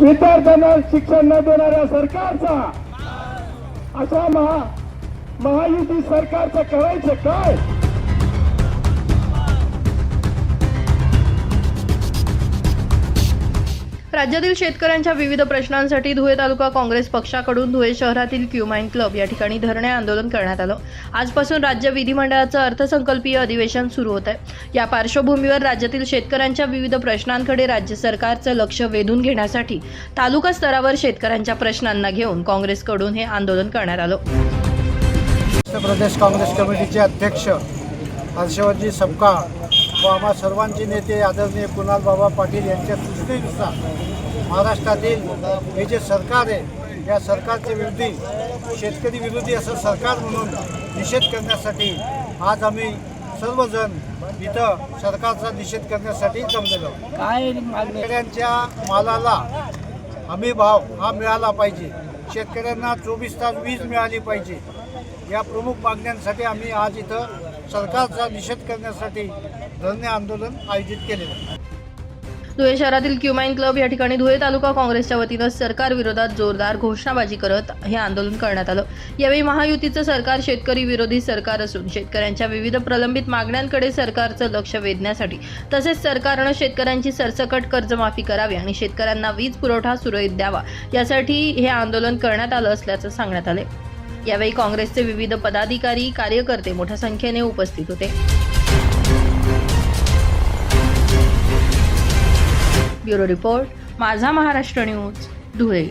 विद्यार्थ्यांना शिक्षण न देणाऱ्या सरकारचा अशा महा महायुती सरकारचं करायचं काय? राज्यातील शेतकऱ्यांच्या विविध प्रश्नांसाठी धुळे तालुका काँग्रेस पक्षाकडून धुळे शहरातील क्युमाइन क्लब या ठिकाणी धरणे आंदोलन करण्यात आलं. आजपासून राज्य विधिमंडळाचं अर्थसंकल्पीय अधिवेशन सुरू होत आहे या पार्श्वभूमीवर राज्यातील शेतकऱ्यांच्या विविध प्रश्नांकडे राज्य सरकारचं लक्ष वेधून घेण्यासाठी तालुका स्तरावर शेतकऱ्यांच्या प्रश्नांना घेऊन काँग्रेसकडून हे आंदोलन करण्यात आलं. प्रदेश काँग्रेस कमिटीचे अध्यक्ष हर्षवर्जी सपकाळ व आम्हा सर्वांचे नेते आदरणीय कुणाल बाबा पाटील यांच्या सूचनेनुसार महाराष्ट्रातील हे जे सरकार आहे या सरकारचे विरोधी शेतकरी विरोधी असं सरकार म्हणून निषेध करण्यासाठी आज आम्ही सर्वजण इथं सरकारचा निषेध करण्यासाठी जमलेलो आहोत. शेतकऱ्यांच्या मालाला हमी भाव हा मिळाला पाहिजे. शेतकऱ्यांना चोवीस तास वीज मिळाली पाहिजे. या प्रमुख मागण्यांसाठी आम्ही आज इथं सरकारचा निषेध करण्यासाठी धरणे आंदोलन आयोजित केलेलं आहे. धुळे शहरातील क्युमाइन क्लब या ठिकाणी धुळे तालुका काँग्रेसच्या वतीनं सरकार विरोधात जोरदार घोषणाबाजी करत हे आंदोलन करण्यात आलं. यावेळी महायुतीचं सरकार शेतकरी विरोधी सरकार असून शेतकऱ्यांच्या विविध प्रलंबित मागण्यांकडे सरकारचं लक्ष वेधण्यासाठी तसेच सरकारनं शेतकऱ्यांची सरसकट कर्जमाफी करावी आणि शेतकऱ्यांना वीज पुरवठा सुरळीत द्यावा यासाठी हे आंदोलन करण्यात आलं असल्याचं सांगण्यात आले यावेळी काँग्रेसचे विविध पदाधिकारी कार्यकर्ते मोठ्या संख्येने उपस्थित होते. ब्युरो रिपोर्ट माझा महाराष्ट्र न्यूज धुळे.